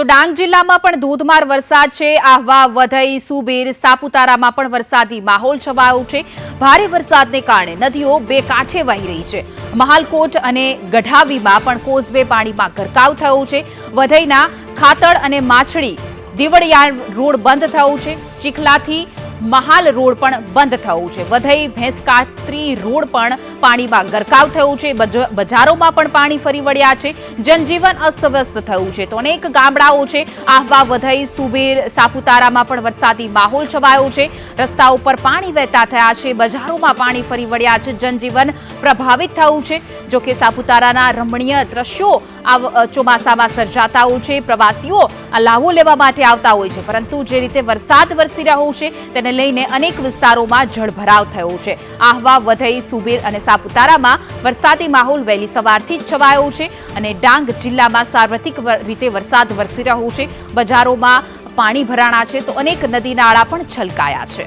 તો ડાંગ જિલ્લામાં પણ ધોધમાર વરસાદ છે. આહવા, વધઈ, સુબીર, સાપુતારામાં પણ વરસાદી માહોલ છવાયો છે. ભારે વરસાદને કારણે નદીઓ બે કાંઠે વહી રહી છે. મહાલકોટ અને ગઢાવીમાં પણ કોઝવે પાણીમાં ગરકાવ થયો છે. વધઈના ખાતળ અને માછડી, દીવડિયા રોડ બંધ થયો છે. ચીખલાથી મહાલ રોડ પણ બંધ થયો છે. વધઈ ભેંસકાત્રી રોડ પણ પાણીમાં ગરકાવ થયો છે. બજ- બજારોમાં પણ પાણી ફરી વળ્યા છે. જનજીવન અસ્તવ્યસ્ત થયું છે. તો અનેક ગામડાઓ છે. આહવા વધઈ, સુબેર, સાપુતારામાં પણ વરસાદી માહોલ છવાયો છે. રસ્તા ઉપર પાણી વહેતા થયા છે. બજારોમાં પાણી ફરી વળ્યા છે. જનજીવન પ્રભાવિત થયું છે. જોકે સાપુતારાના રમણીય દ્રશ્યો આ ચોમાસામાં સર્જાતા હોય છે. પ્રવાસીઓ આ લાવો લેવા માટે આવતા હોય છે. પરંતુ જે રીતે વરસાદ વરસી રહ્યો છે, તેને લઈને અનેક વિસ્તારોમાં જળભરાવ થયો છે. આહવા, વધઈ, સુબીર અને સાપુતારામાં વરસાદી માહોલ વહેલી સવારથી જ છવાયો છે અને ડાંગ જિલ્લામાં સાર્વત્રિક રીતે વરસાદ વરસી રહ્યો છે. બજારોમાં પાણી ભરાણા છે તો અનેક નદી નાળા પણ છલકાયા છે.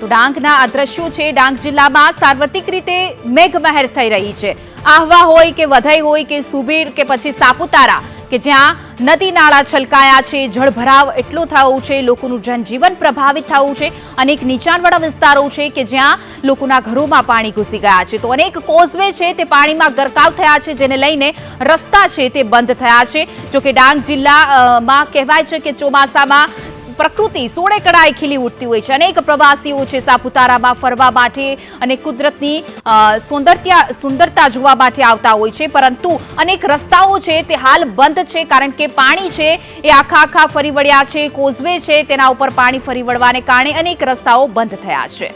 તો ડાંગના આ દ્રશ્યો છે. ડાંગ જિલ્લામાં સાર્વત્રિક રીતે મેઘમહેર થઈ રહી છે. આહવા હોય કે વધઈ હોય કે સુબીર કે પછી સાપુતારા કે જ્યાં નદી નાળા છલકાયા છે, જળભરાવ એટલો થયો છે, લોકોનું જનજીવન પ્રભાવિત થયું છે, અનેક નીચાણવાળા વિસ્તારો છે કે જ્યાં લોકોના ઘરોમાં પાણી ઘૂસી ગયા છે. તો અનેક કોઝવે છે તે પાણીમાં ગરકાવ થયા છે, જેને લઈને રસ્તા છે તે બંધ થયા છે. જો કે ડાંગ જિલ્લામાં કહેવાય છે કે ચોમાસામાં પ્રકૃતિ સોળે કળાએ ખીલી ઉઠતી હોય છે. અનેક પ્રવાસીઓ છે સાપુતારામાં ફરવા માટે અને કુદરતની સૌંદર્ય સુંદરતા જોવા માટે આવતા હોય છે. પરંતુ અનેક રસ્તાઓ છે તે હાલ બંધ છે કારણ કે પાણી છે એ આખા આખા ફરી વળ્યા છે, કોઝવે છે, તેના ઉપર પાણી ફરી વળવાને કારણે અનેક રસ્તાઓ બંધ થયા છે.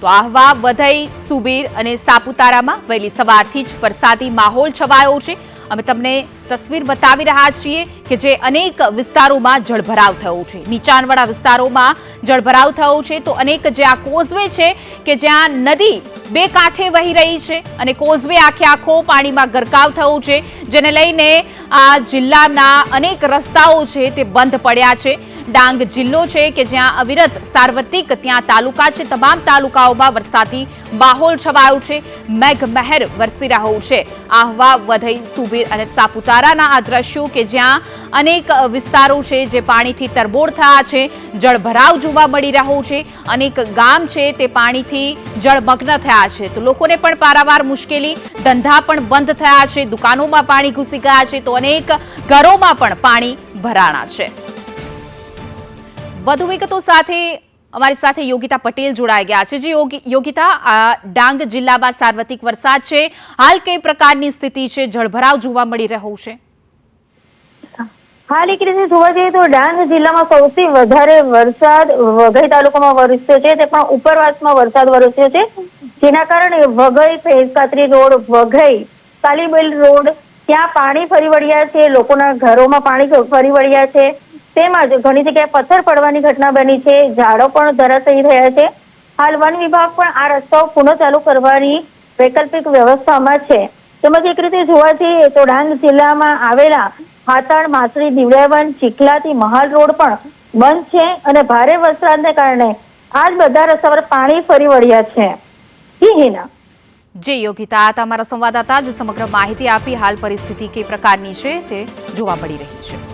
તો આહવા, વધઈ, સુબીર અને સાપુતારામાં વહેલી સવારથી જ વરસાદી માહોલ છવાયો છે. અમે તમને તસવીર બતાવી રહ્યા છીએ કે જે અનેક વિસ્તારોમાં જળભરાવ થયો છે. નીચાણવાળા વિસ્તારોમાં જળભરાવ થયો છે તો અનેક જે આ કોઝવે છે કે જ્યાં નદી બે કાંઠે વહી રહી છે અને કોઝવે આખે આખો પાણીમાં ગરકાવ થયો છે, જેને લઈને આ જિલ્લાના અનેક રસ્તાઓ છે તે બંધ પડ્યા છે. ડાંગ જિલ્લો છે કે જ્યાં અવિરત સાર્વત્રિક ત્યાં તાલુકા છે. તમામ તાલુકાઓમાં વરસાદી માહોલ છવાયો છે. મેઘમહેર વરસી રહ્યો છે. આહવા, વધઈ, સુબીર અને સાપુતારાના આ દ્રશ્યો કે જ્યાં અનેક વિસ્તારો છે જે પાણીથી તરબોળ થયા છે. જળભરાવ જોવા મળી રહ્યો છે. અનેક ગામ છે તે પાણીથી જળમગ્ન થયા છે. તો લોકોને પણ પારાવાર મુશ્કેલી, ધંધા પણ બંધ થયા છે. દુકાનોમાં પાણી ઘૂસી ગયા છે. તો અનેક ઘરોમાં પણ પાણી ભરાણા છે. વધુ વિગતો સાથે અમારી સાથે યોગિતા પટેલ જોડાઈ ગયા છે. જે યોગિતા ડાંગ જિલ્લામાં સાર્વત્રિક વરસાદ છે. હાલ કઈ પ્રકારની સ્થિતિ છે? જળભરાવ જોવા મળી રહ્યો છે. હાલ એક રીતે જોવા જઈએ તો ડાંગ જિલ્લામાં સૌથી વધારે વરસાદ વઘઈ તાલુકામાં વરસ્યો છે. તે પણ ઉપરવાસમાં વરસાદ વરસ્યો છે. જેના કારણે વઘઈ ભેંસકાતરી રોડ વઘઈ, કાલીબેલ રોડ, ત્યાં પાણી ફરી વળ્યા છે. લોકોના ઘરોમાં પાણી ફરી વળ્યા છે. તેમજ ઘણી જગ્યાએ પથ્થર પડવાની ઘટના બની છે. ઝાડો પણ ધરાશયી થયા છે. હાલ વન વિભાગ પણ આ રસ્તાઓ પુનઃ ચાલુ કરવાની વૈકલ્પિક વ્યવસ્થામાં છે. તેમજ એક રીતે જોવા જઈએ તો ડાંગ જિલ્લામાં આવેલા હાથાળ માસરી દીવડાવન ચીખલાથી મહાલ રોડ પણ બંધ છે અને ભારે વરસાદને કારણે આજ બધા રસ્તા પર પાણી ફરી વળ્યા છે. હિના? જે યોગિતા તમારા સંવાદદાતા જ સમગ્ર માહિતી આપી હાલ પરિસ્થિતિ કઈ પ્રકારની છે તે જોવા મળી રહી છે.